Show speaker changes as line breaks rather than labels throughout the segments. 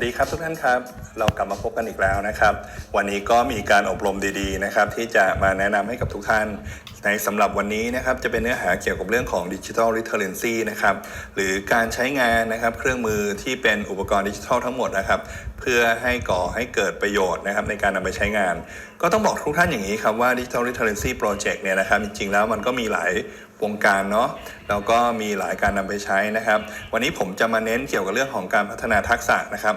สดีครับทุกท่านครับ เรากลับมาพบกันอีกแล้วนะครับ วันนี้ก็มีการอบรมดีๆนะครับ ที่จะมาแนะนำให้กับทุกท่าน ในสำหรับวันนี้นะครับจะเป็นเนื้อหาเกี่ยวกับเรื่องของ Digital Literacy นะครับหรือการใช้งานนะครับเครื่องมือที่เป็นอุปกรณ์ดิจิทัลทั้งหมดนะครับเพื่อให้ก่อให้เกิดประโยชน์นะครับในการนำไปใช้งาน ก็ต้องบอกทุกท่านอย่างนี้ครับว่า Digital Literacy Project เนี่ยนะครับจริงๆแล้วมันก็มีหลาย วงการเนาะแล้วก็มีหลายการนำไปใช้นะครับ วันนี้ผมจะมาเน้นเกี่ยวกับเรื่องของการพัฒนาทักษะนะครับ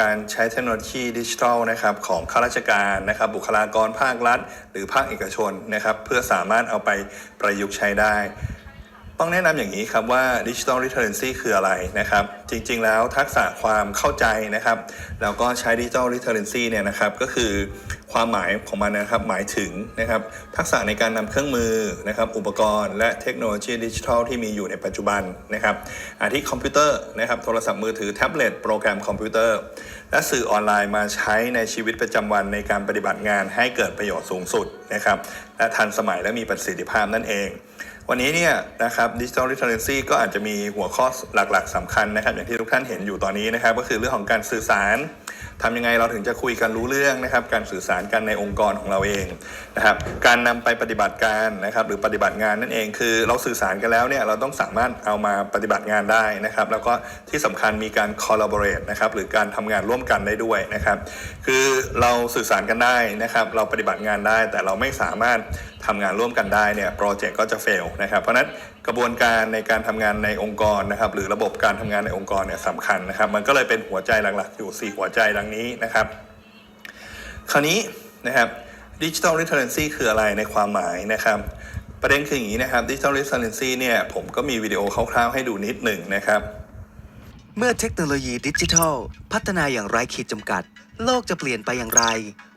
การใช้เทคโนโลยีดิจิทัลนะครับของข้าราชการนะครับ บุคลากรภาครัฐ หรือภาคเอกชนนะครับ เพื่อสามารถเอาไปประยุกต์ใช้ได้ ต้องแนะนำอย่างนี้ครับว่า Digital Literacy คืออะไรนะครับ จริงๆแล้วทักษะความเข้าใจนะครับ แล้วก็ใช้ Digital Literacy เนี่ยนะครับก็คือความหมายของมันนะครับหมายถึงนะครับทักษะในการนำเครื่องมือนะครับอุปกรณ์ และเทคโนโลยีดิจิทัลที่มีอยู่ในปัจจุบันนะครับอาทิคอมพิวเตอร์นะครับโทรศัพท์มือถือแท็บเล็ตโปรแกรมคอมพิวเตอร์ และสื่อออนไลน์มาใช้ในชีวิตประจำวันในการปฏิบัติงานให้เกิดประโยชน์สูงสุดนะครับและทันสมัยและมีประสิทธิภาพนั่นเอง วันนี้เนี่ยนะครับดิจิทัลลิทเทอเรนซีก็อาจจะมีหัวข้อหลักๆสำคัญนะครับ อย่างที่ทุกท่านเห็นอยู่ตอนนี้นะครับ ก็คือเรื่องของการสื่อสาร ทำยังไงเราถึงจะคุยกันรู้เรื่องนะครับ การสื่อสารกันในองค์กรของเราเองนะครับ การนำไปปฏิบัติการนะครับหรือปฏิบัติงานนั่นเอง คือเราสื่อสารกันแล้วเนี่ยเราต้องสามารถเอามาปฏิบัติงานได้นะครับ แล้วก็ที่สำคัญมีการ collaborate นะครับหรือการทำงานร่วมกันได้ด้วยนะครับ คือเราสื่อสารกันได้นะครับ เราปฏิบัติงานได้ แต่เราไม่สามารถทำงานร่วมกันได้เนี่ยโปรเจกต์ก็จะเฟลนะครับเพราะนั้น กระบวนการในการทำงานในองค์กรนะครับ หรือระบบการทำงานในองค์กรเนี่ยสำคัญนะครับ มันก็เลยเป็นหัวใจหลักๆ อยู่ 4 หัวใจดังนี้นะครับ คราวนี้นะครับ Digital Literacy คืออะไรในความหมายนะครับ ประเด็นคืออย่างนี้นะครับ Digital Literacy เนี่ยผมก็มีวิดีโอคร่าวๆให้ดูนิดหนึ่งนะครับ
เมื่อเทคโนโลยีดิจิทัล พัฒนาอย่างไร้ขีดจำกัด โลกจะเปลี่ยนไปอย่างไร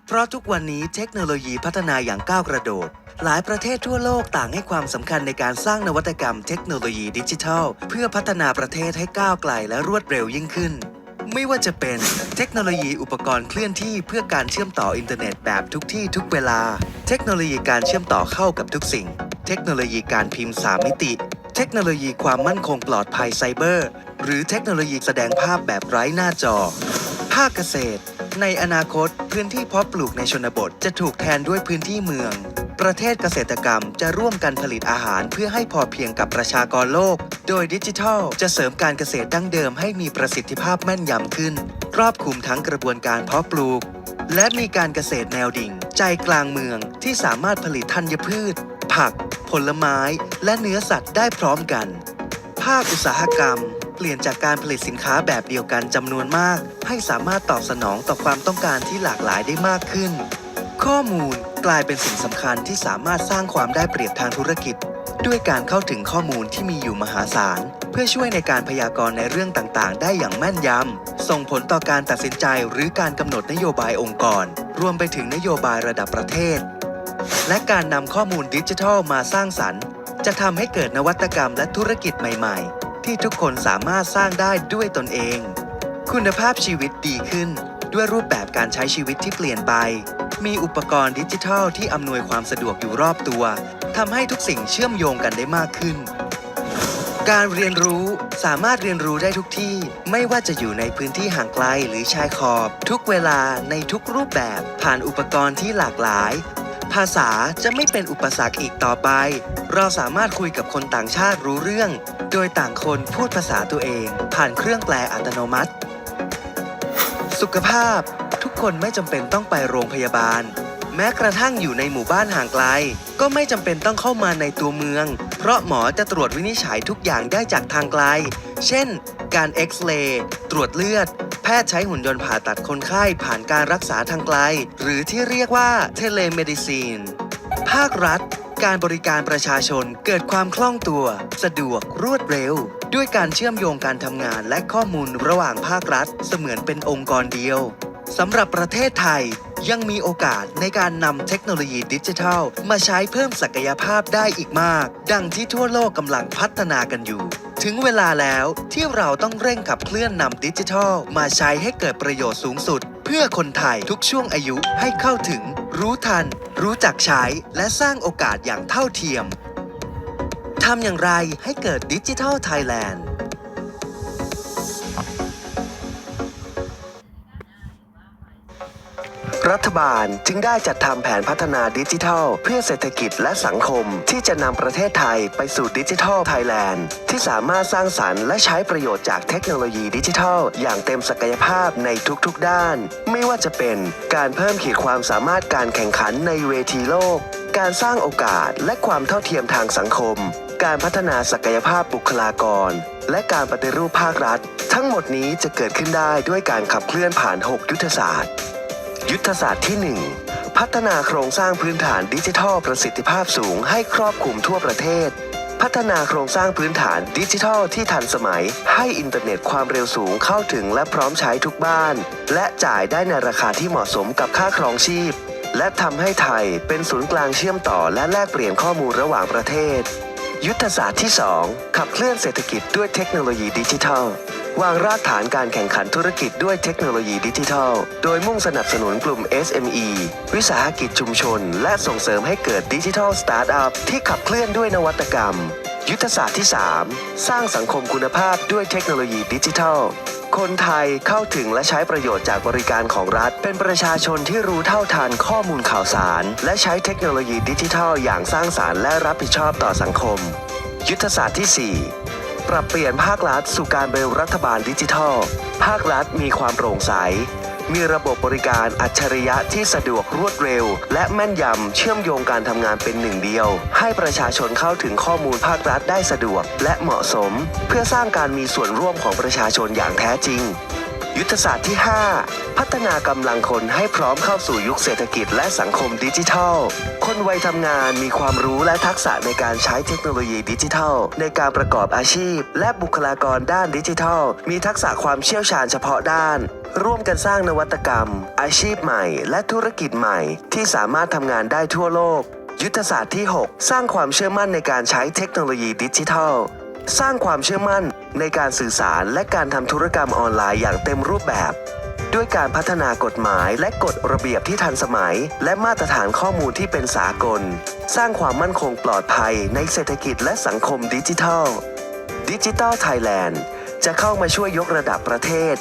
เพราะทุกวันนี้เทคโนโลยีพัฒนาอย่างก้าวกระโดด หลายประเทศทั่วโลกต่างให้ความสำคัญในการสร้างนวัตกรรมเทคโนโลยีดิจิทัล เพื่อพัฒนาประเทศให้ก้าวไกลและรวดเร็วยิ่งขึ้น ไม่ว่าจะเป็นเทคโนโลยีอุปกรณ์เคลื่อนที่เพื่อการเชื่อมต่ออินเทอร์เน็ตแบบทุกที่ทุกเวลา เทคโนโลยีการเชื่อมต่อเข้ากับทุกสิ่ง เทคโนโลยีการพิมพ์3มิติ เทคโนโลยีความมั่นคงปลอดภัยไซเบอร์ หรือเทคโนโลยีแสดงภาพแบบไร้หน้าจอ ภาคเกษตร ในอนาคตพื้นที่เพาะปลูกในชนบทจะถูกแทนด้วยพื้นที่เมือง ประเทศเกษตรกรรมจะร่วมกันผลิตอาหารเพื่อให้พอเพียงกับประชากรโลก โดยดิจิทัล จะเสริมการเกษตรดั้งเดิมให้มีประสิทธิภาพแม่นยำขึ้น ครอบคลุมทั้งกระบวนการเพาะปลูก และมีการเกษตรแนวดิ่ง ใจกลางเมืองที่สามารถผลิตธัญพืช ผัก ผลไม้ และเนื้อสัตว์ได้พร้อมกัน ภาคอุตสาหกรรม เปลี่ยนจากการผลิตสินค้าแบบเดียวกันจำนวนมาก ให้สามารถตอบสนองต่อความต้องการที่หลากหลายได้มากขึ้น ข้อมูลกลายเป็นสิ่งสำคัญที่สามารถสร้างความได้เปรียบทางธุรกิจ ด้วยการเข้าถึงข้อมูลที่มีอยู่มหาศาล เพื่อช่วยในการพยากรณ์ในเรื่องต่างๆ ได้อย่างแม่นยำ ส่งผลต่อการตัดสินใจหรือการกำหนดนโยบายองค์กร รวมไปถึงนโยบายระดับประเทศ และการนำข้อมูลดิจิทัลมาสร้างสรรค์ จะทำให้เกิดนวัตกรรมและธุรกิจใหม่ ๆ ที่ทุกคนสามารถสร้างได้ด้วยตนเอง คุณภาพชีวิตดีขึ้น ด้วยรูปแบบการใช้ชีวิตที่เปลี่ยนไป มีอุปกรณ์ดิจิทัลที่อำนวยความสะดวกอยู่รอบตัวทำให้ทุกสิ่งเชื่อมโยงกันได้มากขึ้น การเรียนรู้สามารถเรียนรู้ได้ทุกที่ ไม่ว่าจะอยู่ในพื้นที่ห่างไกลหรือชายขอบ ทุกเวลาในทุกรูปแบบผ่านอุปกรณ์ที่หลากหลายาษาจะไม่เป็นอุปสรรคอีกต่อไป เราสามารถคุยกับคนต่างชาติรู้เรื่อง โดยต่างคนพูดภาษาตัวเอง ผ่านเครื่องแปลอัตโนมัติ สุขภาพ ทุกคนไม่จำเป็นต้องไปโรงพยาบาล แม้กระทั่งอยู่ในหมู่บ้านห่างไกล ก็ไม่จำเป็นต้องเข้ามาในตัวเมือง เพราะหมอจะตรวจวินิจฉัยทุกอย่างได้จากทางไกล เช่น การเอ็กซเรย์ตรวจเลือด พทย์ใช้หุ่นยนต์ผ่าตัดคนไข้ผ่านการรักษาทางไกล หรือที่เรียกว่าเทเลเมดิซีน ภาครัฐ การบริการประชาชนเกิดความคล่องตัว สะดวกรวดเร็ว ด้วยการเชื่อมโยงการทำงานและข้อมูลระหว่างภาครัฐ เสมือนเป็นองค์กรเดียวสำหรับประเทศไทยยังมีโอกาสในการนำเทคโนโลยีดิจิทัล มาใช้เพิ่มศักยภาพได้อีกมาก ดังที่ทั่วโลกกำลังพัฒนากันอยู่ ถึงเวลาแล้วที่เราต้องเร่งขับเคลื่อนนำดิจิทัล มาใช้ให้เกิดประโยชน์สูงสุด เพื่อคนไทยทุกช่วงอายุให้เข้าถึง รู้ทัน รู้จักใช้ และสร้างโอกาสอย่างเท่าเทียมทำอย่างไรให้เกิดดิจิทัลไทยแลนด์ รัฐบาลจึงได้จัดทำแผนพัฒนาดิจิทัล เพื่อเศรษฐกิจและสังคม ที่จะนำประเทศไทยไปสู่ดิจิทัลไทยแลนด์ ที่สามารถสร้างสรรค์และใช้ประโยชน์จากเทคโนโลยีดิจิทัล อย่างเต็มศักยภาพในทุกๆด้าน ไม่ว่าจะเป็นการเพิ่มขีดความสามารถการแข่งขันในเวทีโลก การสร้างโอกาสและความเท่าเทียมทางสังคม การพัฒนาศักยภาพบุคลากร และการปฏิรูปภาครัฐ ทั้งหมดนี้จะเกิดขึ้นได้ด้วยการขับเคลื่อนผ่าน 6 ยุทธศาสตร์ ยุทธศาสตร์ที่ 1 พัฒนาโครงสร้างพื้นฐานดิจิทัลประสิทธิภาพสูงให้ครอบคลุมทั่วประเทศ พัฒนาโครงสร้างพื้นฐานดิจิทัลที่ทันสมัย ให้อินเทอร์เน็ตความเร็วสูงเข้าถึงและพร้อมใช้ทุกบ้าน และจ่ายได้ในราคาที่เหมาะสมกับค่าครองชีพ และทำให้ไทยเป็นศูนย์กลางเชื่อมต่อและแลกเปลี่ยนข้อมูลระหว่างประเทศ ยุทธศาสตร์ที่ 2 ขับเคลื่อนเศรษฐกิจด้วยเทคโนโลยีดิจิทัล วางรากฐานการแข่งขันธุรกิจด้วยเทคโนโลยีดิจิทัล โดยมุ่งสนับสนุนกลุ่ม SME วิสาหกิจชุมชน และส่งเสริมให้เกิดดิจิทัลสตาร์ทอัพที่ขับเคลื่อนด้วยนวัตกรรม ยุทธศาสตร์ที่ 3 สร้างสังคมคุณภาพด้วยเทคโนโลยีดิจิทัลคนไทยเข้าถึงและใช้ประโยชน์จากบริการของรัฐ เป็นประชาชนที่รู้เท่าทันข้อมูลข่าวสาร และใช้เทคโนโลยีดิจิทัลอย่างสร้างสารรค์และรับผิดชอบต่อสังคม ยุทธศาสตร์ที่ 4 ปรับเปลี่ยนภาครัฐสู่การเป็นรัฐบาลดิจิทัล ภาครัฐมีความโปร่งใส มีระบบบริการอัจฉริยะที่สะดวกรวดเร็ว และแม่นยำเชื่อมโยงการทำงานเป็นหนึ่งเดียว ให้ประชาชนเข้าถึงข้อมูลภาครัฐได้สะดวกและเหมาะสม เพื่อสร้างการมีส่วนร่วมของประชาชนอย่างแท้จริง ยุทธศาสตร์ที่ 5 พัฒนากำลังคนให้พร้อมเข้าสู่ยุคเศรษฐกิจและสังคมดิจิทัล คนวัยทำงานมีความรู้และทักษะในการใช้เทคโนโลยีดิจิทัล ในการประกอบอาชีพ และบุคลากรด้านดิจิทัล มีทักษะความเชี่ยวชาญเฉพาะด้าน ร่วมกันสร้างนวัตกรรม อาชีพใหม่ และธุรกิจใหม่ ที่สามารถทำงานได้ทั่วโลก ยุทธศาสตร์ที่ 6 สร้างความเชื่อมั่นในการใช้เทคโนโลยีดิจิทัล สร้างความเชื่อมั่นในการสื่อสารและการทำธุรกรรมออนไลน์อย่างเต็มรูปแบบ ด้วยการพัฒนากฎหมายและกฎระเบียบที่ทันสมัย และมาตรฐานข้อมูลที่เป็นสากล สร้างความมั่นคงปลอดภัยในเศรษฐกิจและสังคมดิจิทัลดิจิทัลไทยแลนด์จะเข้ามาช่วยยกระดับประเทศ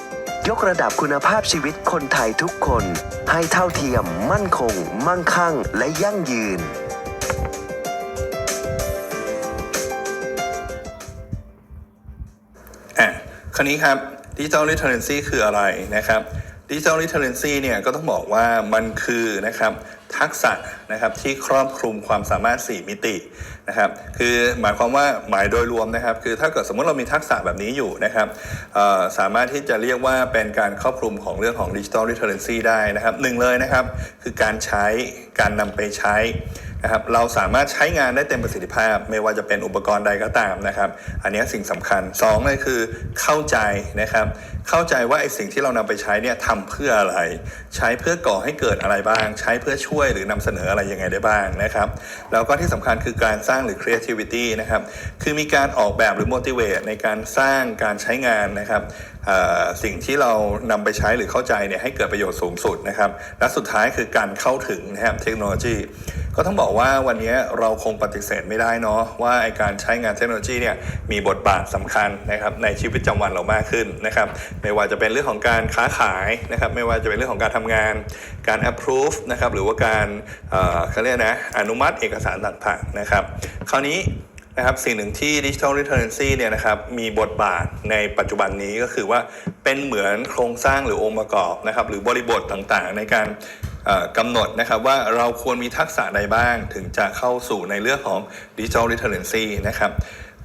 ยกระดับคุณภาพชีวิตคนไทยทุกคน ให้เท่าเทียม มั่นคง มั่งคั่ง และยั่งยืน
คราวนี้ครับดิจิ t a ล Literacy คืออะไรนะครับดิจิ t a ล Literacy เนี่ยก็ต้องบอกว่ามันคือนะครับทักษะนะครับที่ครอบคลุมความสามารถ 4 มิตินะครับคือหมายความว่าหมายโดยรวมนะครับ คือถ้าเกิดสมมติเรามีทักษะแบบนี้อยู่นะครับสามารถที่จะเรียกว่าเป็นการครอบคลุมของเรื่องของดิจิ t a ล Literacy ได้นะครับหนึ่งเลยนะครับ คือการใช้การนำไปใช้นะครับเราสามารถใช้งานได้เต็มประสิทธิภาพ ไม่ว่าจะเป็นอุปกรณ์ใดก็ตามนะครับ อันนี้สิ่งสำคัญสองเลยคือเข้าใจนะครับเข้าใจว่าไอ้สิ่งที่เรานำไปใช้เนี่ยทำเพื่ออะไร ใช้เพื่อก่อให้เกิดอะไรบ้าง ใช้เพื่อช่วยหรือนำเสนออะไรยังไงได้บ้างนะครับแล้วก็ที่สำคัญคือการสร้างหรือ creativity นะครับคือมีการออกแบบหรือ motivate ในการสร้างการใช้งานนะครับสิ่งที่เรานำไปใช้หรือเข้าใจเนี่ยให้เกิดประโยชน์สูงสุดนะครับและสุดท้ายคือการเข้าถึงนะครับเทคโนโลยี ก็ต้องบอกว่าวันนี้เราคงปฏิเสธไม่ได้เนาะว่าไอการใช้งานเทคโนโลยีเนี่ยมีบทบาทสำคัญนะครับในชีวิตประจำวันเรามากขึ้นนะครับไม่ว่าจะเป็นเรื่องของการค้าขายนะครับไม่ว่าจะเป็นเรื่องของการทำงาน การ approve นะครับหรือว่าการเอ่อเขาเรียกนะอนุมัติเอกสารต่างๆนะครับคราวนี้นะครับสิ่งหนึ่งที่ Digital Literacy เนี่ยนะครับมีบทบาทในปัจจุบันนี้ก็คือว่าเป็นเหมือนโครงสร้างหรือองค์ประกอบนะครับหรือบริบทต่างๆ ในการ กำหนดนะครับว่าเราควรมีทักษะใดบ้าง ถึงจะเข้าสู่ในเรื่องของดิจิทัลลิเทอเรนซีนะครับ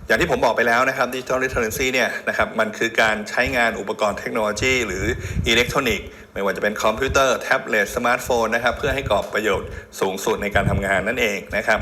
อย่างที่ผมบอกไปแล้วนะครับดิจิทัลลิเทอเรนซีเนี่ยนะครับมันคือการใช้งานอุปกรณ์เทคโนโลยี หรืออิเล็กทรอนิกส์ไม่ว่าจะเป็นคอมพิวเตอร์ แท็บเล็ตสมาร์ทโฟนนะครับเพื่อให้กอบประโยชน์สูงสุดในการทำงานนั่นเองนะครับ